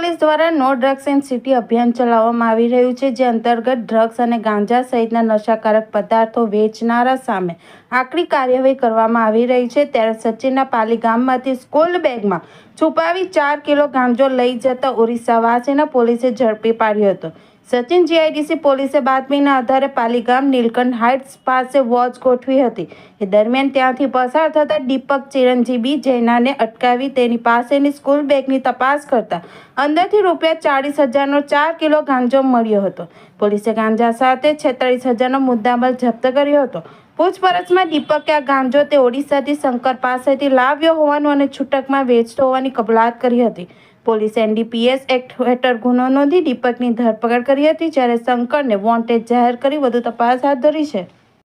દ્વારા નો drugs and city અભિયાન ચલાવવામાં આવી રહ્યું છે, જે અંતર્ગત ડ્રગ્સ અને ગાંજા સહિતના નશાકારક પદાર્થો વેચનારા સામે આકરી કાર્યવાહી કરવામાં આવી રહી છે. ત્યારે સચિનના પાલી ગામમાંથી સ્કૂલ બેગમાં છુપાવી ચાર કિલો ગાંજો લઈ જતા ઓરિસ્સાવાસીને પોલીસે ઝડપી પાડ્યો હતો. સચિન જીઆઈડીસી પોલીસે બાતમીના આધારે પાલીગામ નીલકંઠ હાઇટ્સ પાસે વોચ ગોઠવી હતી. એ દરમિયાન ત્યાંથી પસાર થતા દીપક ચિરંજીવી જૈનાને અટકાવી તેની પાસેની સ્કૂલ બેગની તપાસ કરતા અંદરથી રૂપિયા ચાળીસ હજારનો ચાર કિલો ગાંજો મળ્યો હતો. પોલીસે ગાંજા સાથે છેતાળીસ હજારનો મુદ્દામાલ જપ્ત કર્યો હતો. પૂછપરછમાં દીપકે આ ગાંજો તે ઓડિશાથી શંકર પાસેથી લાવ્યો હોવાનું અને છૂટકમાં વેચતો હોવાની કબૂલાત કરી હતી. પોલીસે એનડીપીએસ એક્ટ હેઠળ ગુનો નોંધી દીપકની ધરપકડ કરી હતી, જ્યારે શંકરને વોન્ટેડ જાહેર કરી વધુ તપાસ હાથ ધરી છે.